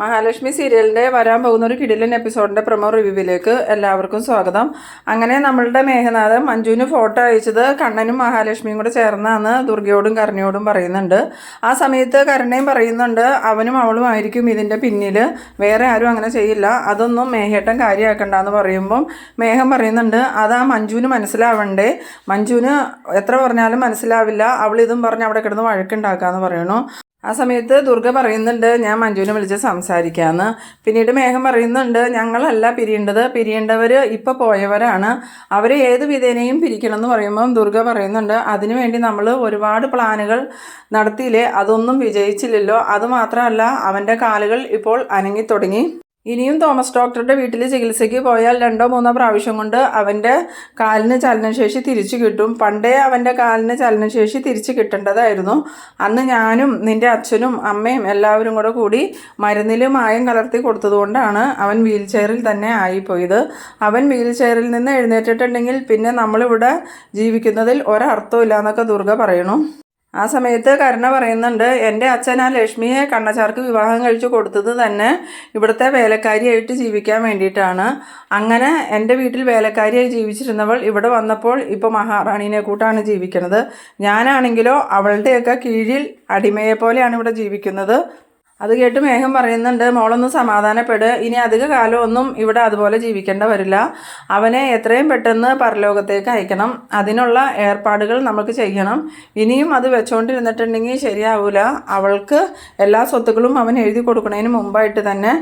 മഹാലക്ഷ്മി സീരിയലിന്റെ വരാൻ പോകുന്ന ഒരു കിടിലൻ എപ്പിസോഡിന്റെ പ്രമോ റിവ്യൂവിലേക്ക് എല്ലാവർക്കും സ്വാഗതം. അങ്ങനെ നമ്മളുടെ മേഘനാഥൻ മഞ്ജുവിന് ഫോട്ടോ അയച്ചത് കണ്ണനും മഹാലക്ഷ്മിയും കൂടെ ചേർന്നാന്ന് ദുർഗയോടും കരുണയോടും പറയുന്നുണ്ട്. ആ സമയത്ത് കരുണയും പറയുന്നുണ്ട് അവനും അവളും ആയിരിക്കും ഇതിന്റെ പിന്നിൽ വേറെ ആരും അങ്ങനെ ചെയ്യില്ല. അതൊന്നും മേഘേട്ടൻ കാര്യമാക്കണ്ടെന്ന് പറയുമ്പം മേഘം പറയുന്നുണ്ട് അത് ആ മഞ്ജുവിന് മനസ്സിലാവണ്ടേ. മഞ്ജുവിന് എത്ര പറഞ്ഞാലും മനസ്സിലാവില്ല. അവൾ പറഞ്ഞ് അവിടെ കിടന്ന് വഴക്കുണ്ടാക്കാന്ന് പറയണു. ആ സമയത്ത് ദുർഗ പറയുന്നുണ്ട് ഞാൻ മഞ്ജുവിനെ വിളിച്ച് സംസാരിക്കാമെന്ന് പിന്നീട് മേഘം പറയുന്നുണ്ട് ഞങ്ങളല്ല പിരിയേണ്ടത്. പിരിയേണ്ടവർ ഇപ്പോൾ പോയവരാണ്. അവർ ഏത് വിധേനയും പിരിക്കണം എന്ന് പറയുമ്പം ദുർഗ പറയുന്നുണ്ട് അതിനുവേണ്ടി നമ്മൾ ഒരുപാട് പ്ലാനുകൾ നടത്തിയില്ലേ? അതൊന്നും വിജയിച്ചില്ലല്ലോ. അതുമാത്രമല്ല അവന്റെ കാലുകൾ ഇപ്പോൾ അനങ്ങി തുടങ്ങി ഇനിയും തോമസ് ഡോക്ടറുടെ വീട്ടിൽ ചികിത്സയ്ക്ക് പോയാൽ രണ്ടോ മൂന്നോ പ്രാവശ്യം കൊണ്ട് അവന്റെ കാലിന് ചലനശേഷി തിരിച്ചു കിട്ടും. പണ്ടേ അവന്റെ കാലിന് ചലനശേഷി തിരിച്ചു കിട്ടേണ്ടതായിരുന്നു. അന്ന് ഞാനും നിന്റെ അച്ഛനും അമ്മയും എല്ലാവരും കൂടെ കൂടി മരുന്നിൽ മായം കലർത്തി കൊടുത്തതുകൊണ്ടാണ് അവൻ വീൽ ചെയറിൽ തന്നെ ആയിപ്പോയത്. അവൻ വീൽ ചെയറിൽ നിന്ന് എഴുന്നേറ്റിട്ടുണ്ടെങ്കിൽ പിന്നെ നമ്മളിവിടെ ജീവിക്കുന്നതിൽ ഒരർത്ഥവും ഇല്ല എന്നൊക്കെ ദുർഗ പറയണു ആ സമയത്ത് കരുണ പറയുന്നുണ്ട് എന്റെ അച്ഛൻ ആ ലക്ഷ്മിയെ കണ്ണച്ചാർക്ക് വിവാഹം കഴിച്ചു കൊടുത്തത് തന്നെ ഇവിടുത്തെ വേലക്കാരിയായിട്ട് ജീവിക്കാൻ വേണ്ടിയിട്ടാണ്. അങ്ങനെ എന്റെ വീട്ടിൽ വേലക്കാരിയായി ജീവിച്ചിരുന്നവൾ ഇവിടെ വന്നപ്പോൾ ഇപ്പോൾ മഹാറാണീനെ കൂട്ടാണ് ജീവിക്കുന്നത്. ഞാനാണെങ്കിലോ അവളുടെയൊക്കെ കീഴിൽ അടിമയെ പോലെയാണ് ഇവിടെ ജീവിക്കുന്നത്. അത് കേട്ട് മേഘം പറയുന്നുണ്ട് മോളൊന്ന് സമാധാനപ്പെട്. ഇനി അധിക കാലമൊന്നും ഇവിടെ അതുപോലെ ജീവിക്കേണ്ട വരില്ല. അവനെ എത്രയും പെട്ടെന്ന് പരലോകത്തേക്ക് അയക്കണം. അതിനുള്ള ഏർപ്പാടുകൾ നമുക്ക് ചെയ്യണം. ഇനിയും അത് വെച്ചുകൊണ്ടിരുന്നിട്ടുണ്ടെങ്കിൽ ശരിയാവില്ല അവൾക്ക് എല്ലാ സ്വത്തുക്കളും അവൻ എഴുതി കൊടുക്കുന്നതിന് മുമ്പായിട്ട് തന്നെ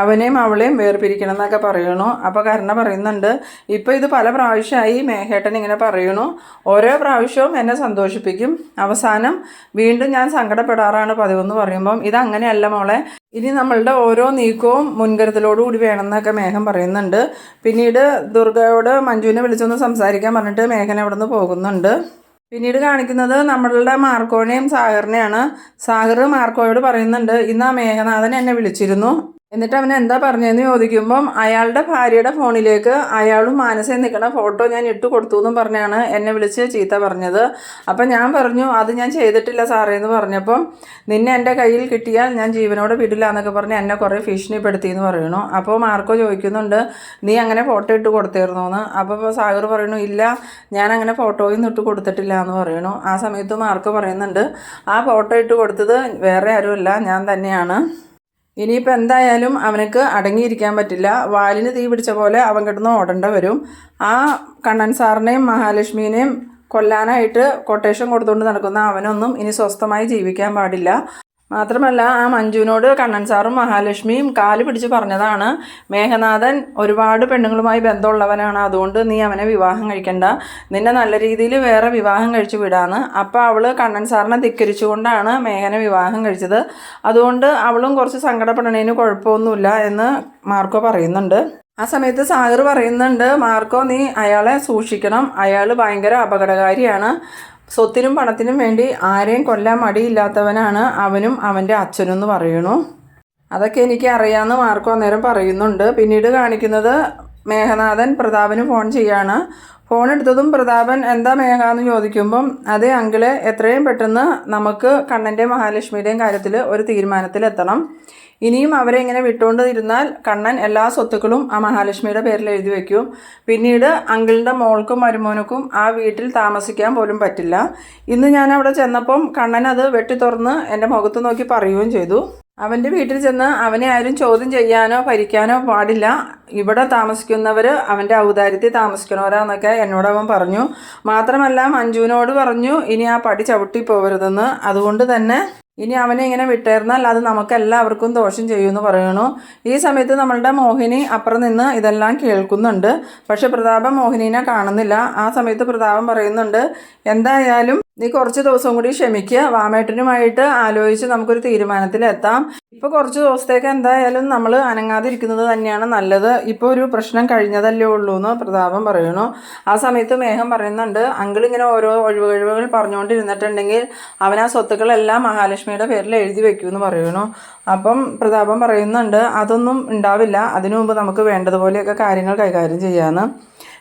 അവനെയും അവളെയും വേർപിരിക്കണം എന്നൊക്കെ പറയണു അപ്പോൾ കരുണ പറയുന്നുണ്ട് ഇപ്പോൾ ഇത് പല പ്രാവശ്യമായി മേഘേട്ടൻ ഇങ്ങനെ പറയണു ഓരോ പ്രാവശ്യവും എന്നെ സന്തോഷിപ്പിക്കും. അവസാനം വീണ്ടും ഞാൻ സങ്കടപ്പെടാറാണ് പതിവെന്ന് പറയുമ്പം ഇത് അങ്ങനെയല്ല മോളെ. ഇനി നമ്മളുടെ ഓരോ നീക്കവും മുൻകരുതലോടുകൂടി വേണമെന്നൊക്കെ മേഘം പറയുന്നുണ്ട്. പിന്നീട് ദുർഗയോട് മഞ്ജുവിനെ വിളിച്ചൊന്ന് സംസാരിക്കാൻ പറഞ്ഞിട്ട് മേഘൻ അവിടെ നിന്ന് പോകുന്നുണ്ട്. പിന്നീട് കാണിക്കുന്നത് നമ്മളുടെ മാർക്കോനെയും സാഗറിനെയാണ്. സാഗർ മാർക്കോയോട് പറയുന്നുണ്ട് ഇന്ന് ആ മേഘനാഥൻ എന്നെ വിളിച്ചിരുന്നു. എന്നിട്ട് അവൻ എന്താ പറഞ്ഞതെന്ന് ചോദിക്കുമ്പം അയാളുടെ ഭാര്യയുടെ ഫോണിലേക്ക് അയാളും മാനസയിൽ നിൽക്കുന്ന ഫോട്ടോ ഞാൻ ഇട്ട് കൊടുത്തു എന്നും പറഞ്ഞാണ് എന്നെ വിളിച്ച് ചീത്ത പറഞ്ഞത്. അപ്പം ഞാൻ പറഞ്ഞു അത് ഞാൻ ചെയ്തിട്ടില്ല സാറേ എന്ന് പറഞ്ഞപ്പം നിന്നെ എന്റെ കയ്യിൽ കിട്ടിയാൽ ഞാൻ ജീവനോടെ വിടില്ല എന്നൊക്കെ പറഞ്ഞ് എന്നെ കുറേ ഭീഷണിപ്പെടുത്തി എന്ന് പറയണു അപ്പോൾ മാർക്കോ ചോദിക്കുന്നുണ്ട് നീ അങ്ങനെ ഫോട്ടോ ഇട്ട് കൊടുത്തിരുന്നു എന്ന്. അപ്പോൾ സാഗർ പറയണു ഇല്ല ഞാൻ അങ്ങനെ ഫോട്ടോയൊന്നും ഇട്ട് കൊടുത്തിട്ടില്ല എന്ന് പറയണു ആ സമയത്ത് മാർക്കോ പറയുന്നുണ്ട് ആ ഫോട്ടോ ഇട്ട് കൊടുത്തത് വേറെ ആരുമല്ല ഞാൻ തന്നെയാണ്. ഇനിയിപ്പോൾ എന്തായാലും അവനക്ക് അടങ്ങിയിരിക്കാൻ പറ്റില്ല. വാലിന് തീ പിടിച്ച പോലെ അവൻ കിടന്ന് ഓടേണ്ട വരും. ആ കണ്ണൻ സാറിനെയും മഹാലക്ഷ്മിനെയും കൊല്ലാനായിട്ട് കൊട്ടേഷൻ കൊടുത്തുകൊണ്ട് നടക്കുന്ന അവനൊന്നും ഇനി സ്വസ്ഥമായി ജീവിക്കാൻ പാടില്ല. മാത്രമല്ല ആ മഞ്ജുവിനോട് കണ്ണൻ സാറും മഹാലക്ഷ്മിയും കാൽ പിടിച്ച് പറഞ്ഞതാണ് മേഘനാഥൻ ഒരുപാട് പെണ്ണുങ്ങളുമായി ബന്ധമുള്ളവനാണ് അതുകൊണ്ട് നീ അവനെ വിവാഹം കഴിക്കണ്ട. നിന്നെ നല്ല രീതിയിൽ വേറെ വിവാഹം കഴിച്ചു വിടാന്ന്. അപ്പോൾ അവൾ കണ്ണൻ സാറിനെ ധിക്കരിച്ചുകൊണ്ടാണ് മേഘനെ വിവാഹം കഴിച്ചത്. അതുകൊണ്ട് അവളും കുറച്ച് സങ്കടപ്പെടണേന് കുഴപ്പമൊന്നുമില്ല എന്ന് മാർക്കോ പറയുന്നുണ്ട്. ആ സമയത്ത് സാഗർ പറയുന്നുണ്ട് മാർക്കോ നീ അയാളെ സൂക്ഷിക്കണം. അയാൾ ഭയങ്കര അപകടകാരിയാണ്. സ്വത്തിനും പണത്തിനും വേണ്ടി ആരെയും കൊല്ലാൻ മടിയില്ലാത്തവനാണ് അവനും അവന്റെ അച്ഛനും എന്ന് പറയുന്നു. അതൊക്കെ എനിക്ക് അറിയാമെന്ന് മാർക്കോ അന്നേരം പറയുന്നുണ്ട്. പിന്നീട് കാണിക്കുന്നത് മേഘനാഥൻ പ്രതാപന് ഫോൺ ചെയ്യാണ്. ഫോൺ എടുത്തതും പ്രതാപൻ എന്താ മേഘ? എന്ന് ചോദിക്കുമ്പം അതേ അങ്കിളെ എത്രയും പെട്ടെന്ന് നമുക്ക് കണ്ണന്റെ മഹാലക്ഷ്മിയുടെയും കാര്യത്തിൽ ഒരു തീരുമാനത്തിലെത്തണം. ഇനിയും അവരെ ഇങ്ങനെ വിട്ടുകൊണ്ട് ഇരുന്നാൽ കണ്ണൻ എല്ലാ സ്വത്തുക്കളും ആ മഹാലക്ഷ്മിയുടെ പേരിൽ എഴുതി വയ്ക്കും പിന്നീട് അങ്കിളിന്റെ മോൾക്കും മരുമോനക്കും ആ വീട്ടിൽ താമസിക്കാൻ പോലും പറ്റില്ല. ഇന്ന് ഞാൻ അവിടെ ചെന്നപ്പം കണ്ണൻ അത് വെട്ടി തുറന്ന് എന്റെ മുഖത്ത് നോക്കി പറയുകയും ചെയ്തു. അവന്റെ വീട്ടിൽ ചെന്ന് അവനെ ആരും ചോദ്യം ചെയ്യാനോ ഭരിക്കാനോ പാടില്ല. ഇവിടെ താമസിക്കുന്നവർ അവന്റെ ഔദാര്യത്തിൽ താമസിക്കണവരാന്നൊക്കെ എന്നോട് അവൻ പറഞ്ഞു. മാത്രമല്ല മഞ്ജുവിനോട് പറഞ്ഞു ഇനി ആ പടി ചവിട്ടി പോകരുതെന്ന് അതുകൊണ്ട് തന്നെ ഇനി അവനെ ഇങ്ങനെ വിട്ടേർന്നാൽ അത് നമുക്കെല്ലാവർക്കും ദോഷം ചെയ്യുമെന്ന് പറയുന്നു ഈ സമയത്ത് നമ്മളുടെ മോഹിനി അപ്പുറം നിന്ന് ഇതെല്ലാം കേൾക്കുന്നുണ്ട്. പക്ഷെ പ്രതാപം മോഹിനീനെ കാണുന്നില്ല. ആ സമയത്ത് പ്രതാപം പറയുന്നുണ്ട് എന്തായാലും നീ കുറച്ച് ദിവസം കൂടി ക്ഷമിക്കുക വാമേട്ടനുമായിട്ട് ആലോചിച്ച് നമുക്കൊരു തീരുമാനത്തിലെത്താം ഇപ്പോൾ കുറച്ച് ദിവസത്തേക്ക് എന്തായാലും നമ്മൾ അനങ്ങാതിരിക്കുന്നത് തന്നെയാണ് നല്ലത്. ഇപ്പോൾ ഒരു പ്രശ്നം കഴിഞ്ഞതല്ലേ ഉള്ളൂ എന്ന് പ്രതാപം പറയുന്നു ആ സമയത്ത് മേഘം പറയുന്നുണ്ട് അങ്കിൾ ഇങ്ങനെ ഓരോ ഒഴിവുകഴിവുകൾ പറഞ്ഞുകൊണ്ടിരുന്നിട്ടുണ്ടെങ്കിൽ അവൻ ആ സ്വത്തുക്കളെല്ലാം മഹാലക്ഷ്മിയുടെ പേരിൽ എഴുതി വെക്കൂ എന്ന് പറയുന്നു. അപ്പം പ്രതാപം പറയുന്നുണ്ട് അതൊന്നും ഉണ്ടാവില്ല. അതിനു മുമ്പ് നമുക്ക് വേണ്ടതുപോലെയൊക്കെ കാര്യങ്ങൾ കൈകാര്യം ചെയ്യാമെന്ന്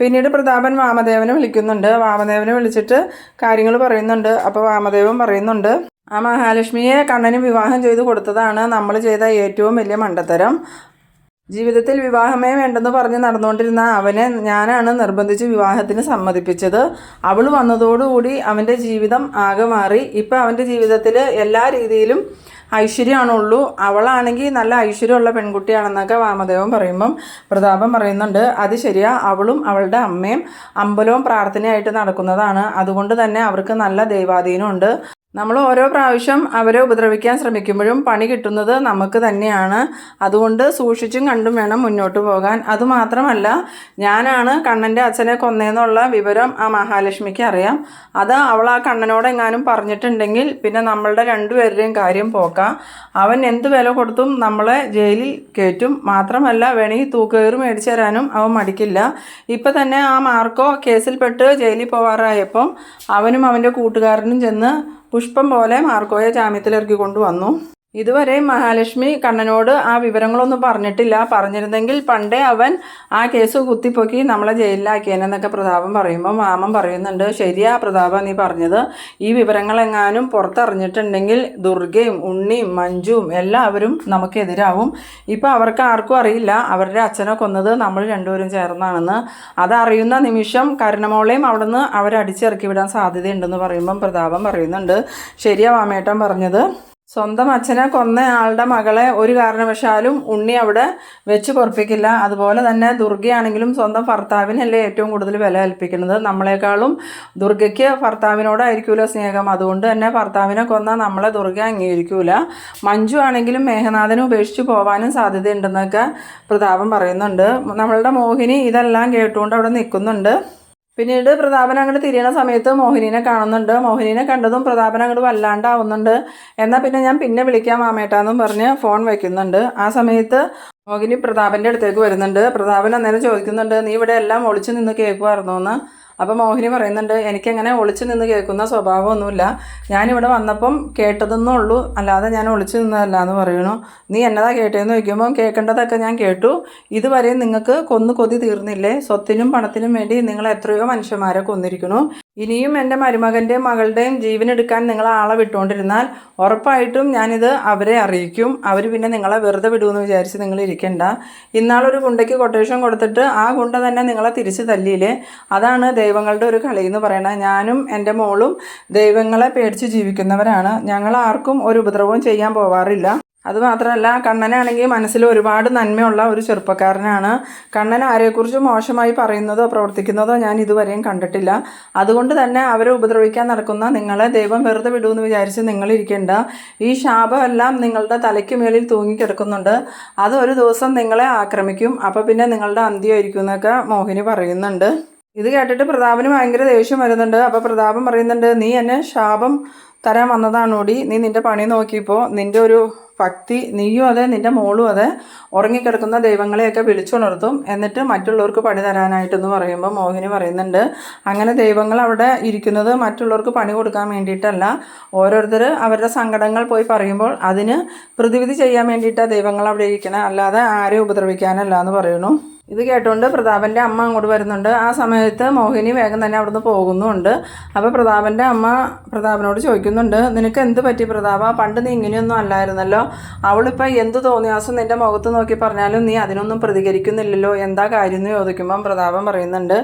പിന്നീട് പ്രതാപൻ വാമദേവനെ വിളിക്കുന്നുണ്ട്. വാമദേവനെ വിളിച്ചിട്ട് കാര്യങ്ങൾ പറയുന്നുണ്ട്. അപ്പോൾ വാമദേവൻ പറയുന്നുണ്ട് ആ മഹാലക്ഷ്മിയെ കണ്ണന് വിവാഹം ചെയ്തു കൊടുത്തതാണ് നമ്മൾ ചെയ്ത ഏറ്റവും വലിയ മണ്ടത്തരം. ജീവിതത്തിൽ വിവാഹമേ വേണ്ടെന്ന് പറഞ്ഞ് നടന്നുകൊണ്ടിരുന്ന അവനെ ഞാനാണ് നിർബന്ധിച്ച് വിവാഹത്തിന് സമ്മതിപ്പിച്ചത്. അവൾ വന്നതോടുകൂടി അവന്റെ ജീവിതം ആകെ മാറി. ഇപ്പം അവന്റെ ജീവിതത്തിൽ എല്ലാ രീതിയിലും ഐശ്വര്യമാണുള്ളൂ. അവളാണെങ്കിൽ നല്ല ഐശ്വര്യമുള്ള പെൺകുട്ടിയാണെന്നൊക്കെ വാമദേവൻ പറയുമ്പം പ്രതാപം പറയുന്നുണ്ട്. അത് ശരിയാ അവളും അവളുടെ അമ്മയും അമ്പലവും പ്രാർത്ഥനയായിട്ട് നടക്കുന്നതാണ്. അതുകൊണ്ട് തന്നെ അവർക്ക് നല്ല ദൈവാധീനമുണ്ട്. നമ്മൾ ഓരോ പ്രാവശ്യം അവരെ ഉപദ്രവിക്കാൻ ശ്രമിക്കുമ്പോഴും പണി കിട്ടുന്നത് നമുക്ക് തന്നെയാണ്. അതുകൊണ്ട് സൂക്ഷിച്ചും കണ്ടും വേണം മുന്നോട്ട് പോകാൻ. അതുമാത്രമല്ല ഞാനാണ് കണ്ണന്റെ അച്ഛനെ കൊന്നേന്നുള്ള വിവരം ആ മഹാലക്ഷ്മിക്ക് അറിയാം. അത് അവൾ ആ കണ്ണനോട് എങ്ങാനും പറഞ്ഞിട്ടുണ്ടെങ്കിൽ പിന്നെ നമ്മളുടെ രണ്ടുപേരുടെയും കാര്യം പോക്കാം. അവൻ എന്ത് വില കൊടുത്തും നമ്മളെ ജയിലിൽ കയറ്റും. മാത്രമല്ല വേണമെങ്കിൽ തൂക്കുകയറ് മേടിച്ചു തരാനും അവൻ മടിക്കില്ല. ഇപ്പം തന്നെ ആ മാർക്കോ കേസിൽപ്പെട്ട് ജയിലിൽ പോവാറായപ്പം അവനും അവന്റെ കൂട്ടുകാരനും ചെന്ന് പുഷ്പം പോലെ മാർക്കോയെ ജാമ്യത്തിലിറക്കി കൊണ്ടുവന്നു. ഇതുവരെ മഹാലക്ഷ്മി കണ്ണനോട് ആ വിവരങ്ങളൊന്നും പറഞ്ഞിട്ടില്ല. പറഞ്ഞിരുന്നെങ്കിൽ പണ്ടേ അവൻ ആ കേസ് കുത്തിപ്പൊക്കി നമ്മളെ ജയിലിലാക്കിയേനെന്നൊക്കെ പ്രതാപം പറയുമ്പോൾ മാമൻ പറയുന്നുണ്ട്. ശരിയാ പ്രതാപ നീ പറഞ്ഞത്. ഈ വിവരങ്ങളെങ്ങാനും പുറത്തറിഞ്ഞിട്ടുണ്ടെങ്കിൽ ദുർഗയും ഉണ്ണിയും മഞ്ജുവും എല്ലാവരും നമുക്കെതിരാവും. ഇപ്പോൾ അവർക്ക് ആർക്കും അറിയില്ല. അവരുടെ അച്ഛനെ കൊന്നത് നമ്മൾ രണ്ടുപേരും ചേർന്നാണെന്ന്. അതറിയുന്ന നിമിഷം കരുണമോളെയും അവിടുന്ന് അവരടിച്ചിറക്കി വിടാൻ സാധ്യതയുണ്ടെന്ന് പറയുമ്പം പ്രതാപം പറയുന്നുണ്ട്. ശരിയാ വാമേട്ടൻ പറഞ്ഞത്. സ്വന്തം അച്ഛനെ കൊന്ന ആളുടെ മകളെ ഒരു കാരണവശാലും ഉണ്ണി അവിടെ വെച്ച് പൊറപ്പിക്കില്ല. അതുപോലെ തന്നെ ദുർഗയാണെങ്കിലും സ്വന്തം ഭർത്താവിനല്ലേ ഏറ്റവും കൂടുതൽ വില കൽപ്പിക്കുന്നത്. നമ്മളെക്കാളും ദുർഗയ്ക്ക് ഭർത്താവിനോടായിരിക്കുമല്ലോ സ്നേഹം. അതുകൊണ്ട് തന്നെ ഭർത്താവിനെ കൊന്ന നമ്മളെ ദുർഗ അംഗീകരിക്കൂല. മഞ്ജു ആണെങ്കിലും മേഘനാഥനെ ഉപേക്ഷിച്ച് പോകാനും സാധ്യതയുണ്ടെന്നൊക്കെ പ്രതാപം പറയുന്നുണ്ട്. നമ്മളുടെ മോഹിനി ഇതെല്ലാം കേട്ടുകൊണ്ട് അവിടെ നിൽക്കുന്നുണ്ട്. പിന്നീട് പ്രതാപൻ അങ്ങോട്ട് തിരിയണ സമയത്ത് മോഹിനീനെ കാണുന്നുണ്ട്. മോഹിനീനെ കണ്ടതും പ്രതാപൻ അങ്ങോട്ട് വല്ലാണ്ടാവുന്നുണ്ട്. എന്നാൽ പിന്നെ ഞാൻ പിന്നെ വിളിക്കാം മാമേട്ടാന്നും പറഞ്ഞ് ഫോൺ വയ്ക്കുന്നുണ്ട് ആ സമയത്ത് മോഹിനി പ്രതാപന്റെ അടുത്തേക്ക് വരുന്നുണ്ട്. പ്രതാപൻ അന്നേരം ചോദിക്കുന്നുണ്ട് നീ ഇവിടെ എല്ലാം ഒളിച്ചു നിന്ന് കേൾക്കുമായിരുന്നു എന്ന്. അപ്പോൾ മോഹിനി പറയുന്നുണ്ട് എനിക്കങ്ങനെ ഒളിച്ചു നിന്ന് കേൾക്കുന്ന സ്വഭാവമൊന്നുമില്ല. ഞാനിവിടെ വന്നപ്പം കേട്ടതെന്നേ ഉള്ളൂ അല്ലാതെ ഞാൻ ഒളിച്ചു നിന്നതല്ല എന്ന് പറയുന്നു. നീ എന്നതാ കേട്ടതെന്ന് ചോദിക്കുമ്പോൾ കേൾക്കേണ്ടതൊക്കെ ഞാൻ കേട്ടു. ഇതുവരെയും നിങ്ങൾക്ക് കൊന്നു കൊതി തീർന്നില്ലേ? സ്വത്തിനും പണത്തിനും വേണ്ടി നിങ്ങൾ എത്രയോ മനുഷ്യന്മാരെ കൊന്നിരിക്കണു ഇനിയും എന്റെ മരുമകന്റെയും മകളുടെയും ജീവനെടുക്കാൻ നിങ്ങൾ ആളെ വിട്ടുകൊണ്ടിരുന്നാൽ ഉറപ്പായിട്ടും ഞാനിത് അവരെ അറിയിക്കും. അവർ പിന്നെ നിങ്ങളെ വെറുതെ വിടുമെന്ന് വിചാരിച്ച് നിങ്ങൾ ഇരിക്കണ്ട. ഇന്നാളൊരു ഗുണ്ടയ്ക്ക് കൊട്ടേഷൻ കൊടുത്തിട്ട് ആ ഗുണ്ട തന്നെ നിങ്ങളെ തിരിച്ച് തല്ലിയില്ലേ? അതാണ് ദൈവങ്ങളുടെ ഒരു കളി എന്ന് പറയണത്. ഞാനും എന്റെ മോളും ദൈവങ്ങളെ പേടിച്ച് ജീവിക്കുന്നവരാണ്. ഞങ്ങൾ ആർക്കും ഒരു ഉപദ്രവവും ചെയ്യാൻ പോവാറില്ല. അതുമാത്രമല്ല കണ്ണനാണെങ്കിൽ മനസ്സിൽ ഒരുപാട് നന്മയുള്ള ഒരു ചെറുപ്പക്കാരനാണ്. കണ്ണൻ ആരെക്കുറിച്ച് മോശമായി പറയുന്നതോ പ്രവർത്തിക്കുന്നതോ ഞാൻ ഇതുവരെയും കണ്ടിട്ടില്ല. അതുകൊണ്ട് തന്നെ അവരെ ഉപദ്രവിക്കാൻ നടക്കുന്ന നിങ്ങളെ ദൈവം വെറുതെ വിടുമെന്ന് വിചാരിച്ച് നിങ്ങളിരിക്കേണ്ട. ഈ ശാപമെല്ലാം നിങ്ങളുടെ തലയ്ക്ക് മേളിൽ തൂങ്ങിക്കിടക്കുന്നുണ്ട്. അത് ഒരു ദിവസം നിങ്ങളെ ആക്രമിക്കും. അപ്പോൾ പിന്നെ നിങ്ങളുടെ അന്ത്യമായിരിക്കും എന്നൊക്കെ മോഹിനി പറയുന്നുണ്ട്. ഇത് കേട്ടിട്ട് പ്രതാപന് ഭയങ്കര ദേഷ്യം വരുന്നുണ്ട്. അപ്പോൾ പ്രതാപം പറയുന്നുണ്ട് നീ എന്നെ ശാപം തരാൻ വന്നതാണോടി? നീ നിന്റെ പണി നോക്കിയപ്പോൾ നിന്റെ ഒരു ഭക്തി നീയും അതെ നിന്റെ മോളും അതെ ഉറങ്ങിക്കിടക്കുന്ന ദൈവങ്ങളെയൊക്കെ വിളിച്ചുണർത്തും. എന്നിട്ട് മറ്റുള്ളവർക്ക് പണി തരാനായിട്ടെന്ന് പറയുമ്പോൾ മോഹിനി പറയുന്നുണ്ട് അങ്ങനെ ദൈവങ്ങൾ അവിടെ ഇരിക്കുന്നത് മറ്റുള്ളവർക്ക് പണി കൊടുക്കാൻ വേണ്ടിയിട്ടല്ല. ഓരോരുത്തർ അവരുടെ സങ്കടങ്ങൾ പോയി പറയുമ്പോൾ അതിന് പ്രതിവിധി ചെയ്യാൻ വേണ്ടിയിട്ടാണ് ദൈവങ്ങൾ അവിടെ ഇരിക്കണേ. അല്ലാതെ ആരെയും ഉപദ്രവിക്കാനല്ല എന്ന് പറയുന്നു. ഇത് കേട്ടുകൊണ്ട് പ്രതാപന്റെ അമ്മ അങ്ങോട്ട് വരുന്നുണ്ട്. ആ സമയത്ത് മോഹിനി വേഗം തന്നെ അവിടുന്ന് പോകുന്നുണ്ട്. അപ്പോൾ പ്രതാപന്റെ അമ്മ പ്രതാപനോട് ചോദിക്കുന്നുണ്ട് നിനക്ക് എന്ത് പറ്റി പ്രതാപ? പണ്ട് നീ ഇങ്ങനെയൊന്നും അല്ലായിരുന്നല്ലോ. അവളിപ്പോൾ എന്ത് തോന്നിയാസം നിന്റെ മുഖത്ത് നോക്കി പറഞ്ഞാലും നീ അതിനൊന്നും പ്രതികരിക്കുന്നില്ലല്ലോ. എന്താ കാര്യം എന്ന് ചോദിക്കുമ്പം പ്രതാപൻ പറയുന്നുണ്ട്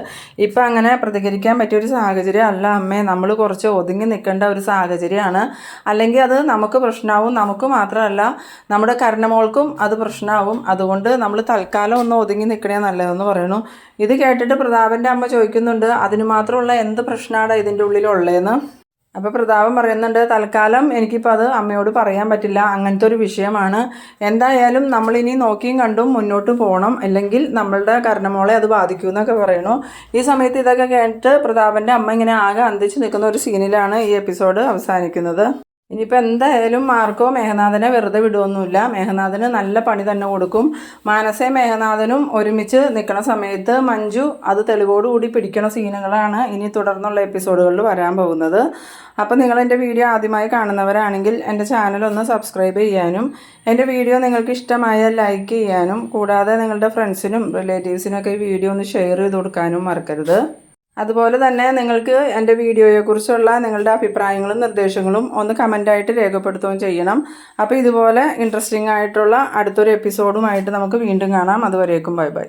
ഇപ്പം അങ്ങനെ പ്രതികരിക്കാൻ പറ്റിയൊരു സാഹചര്യം അല്ല അമ്മേ. നമ്മൾ കുറച്ച് ഒതുങ്ങി നിൽക്കേണ്ട ഒരു സാഹചര്യമാണ്. അല്ലെങ്കിൽ അത് നമുക്ക് പ്രശ്നമാവും നമുക്ക് മാത്രമല്ല നമ്മുടെ കരണമോൾക്കും അത് പ്രശ്നമാവും അതുകൊണ്ട് നമ്മൾ തൽക്കാലം ഒന്ന് ഒതുങ്ങി നിൽക്കണേ നല്ലതെന്ന് പറയുന്നു. ഇത് കേട്ടിട്ട് പ്രതാപന്റെ അമ്മ ചോദിക്കുന്നുണ്ട് അതിന് മാത്രമുള്ള എന്ത് പ്രശ്നമാണ് ഇതിന്റെ ഉള്ളിലുള്ളതെന്ന് അപ്പോൾ പ്രതാപൻ പറയുന്നുണ്ട് തൽക്കാലം എനിക്കിപ്പോൾ അത് അമ്മയോട് പറയാൻ പറ്റില്ല. അങ്ങനത്തെ ഒരു വിഷയമാണ്. എന്തായാലും നമ്മളിനി നോക്കിയും കണ്ടും മുന്നോട്ട് പോകണം അല്ലെങ്കിൽ നമ്മളുടെ കരണമോളെ അത് ബാധിക്കും എന്നൊക്കെ പറയണു ഈ സമയത്ത് ഇതൊക്കെ കേട്ടിട്ട് പ്രതാപന്റെ അമ്മ ഇങ്ങനെ ആകെ അന്തിച്ച് നിൽക്കുന്ന ഒരു സീനിലാണ് ഈ എപ്പിസോഡ് അവസാനിക്കുന്നത്. ഇനിയിപ്പോൾ എന്തായാലും മാർക്കോ മേഘനാഥനെ വെറുതെ വിടുവൊന്നുമില്ല. മേഘനാഥന് നല്ല പണി തന്നെ കൊടുക്കും. മാനസേ മേഘനാഥനും ഒരുമിച്ച് നിൽക്കുന്ന സമയത്ത് മഞ്ജു അത് തെളിവോടുകൂടി പിടിക്കണ സീനുകളാണ് ഇനി തുടർന്നുള്ള എപ്പിസോഡുകളിൽ വരാൻ പോകുന്നത്. അപ്പോൾ നിങ്ങൾ എന്റെ വീഡിയോ ആദ്യമായി കാണുന്നവരാണെങ്കിൽ എന്റെ ചാനൽ ഒന്ന് സബ്സ്ക്രൈബ് ചെയ്യാനും എന്റെ വീഡിയോ നിങ്ങൾക്ക് ഇഷ്ടമായ ലൈക്ക് ചെയ്യാനും കൂടാതെ നിങ്ങളുടെ ഫ്രണ്ട്സിനും റിലേറ്റീവ്സിനൊക്കെ ഈ വീഡിയോ ഒന്ന് ഷെയർ ചെയ്ത് കൊടുക്കാനും മറക്കരുത്. അതുപോലെ തന്നെ നിങ്ങൾക്ക് എന്റെ വീഡിയോയെക്കുറിച്ചുള്ള നിങ്ങളുടെ അഭിപ്രായങ്ങളും നിർദ്ദേശങ്ങളും ഒന്ന് കമന്റായിട്ട് രേഖപ്പെടുത്തുകയും ചെയ്യണം. അപ്പോൾ ഇതുപോലെ ഇൻട്രസ്റ്റിംഗ് ആയിട്ടുള്ള അടുത്തൊരു എപ്പിസോഡുമായിട്ട് നമുക്ക് വീണ്ടും കാണാം. അതുവരേക്കും ബൈ ബൈ.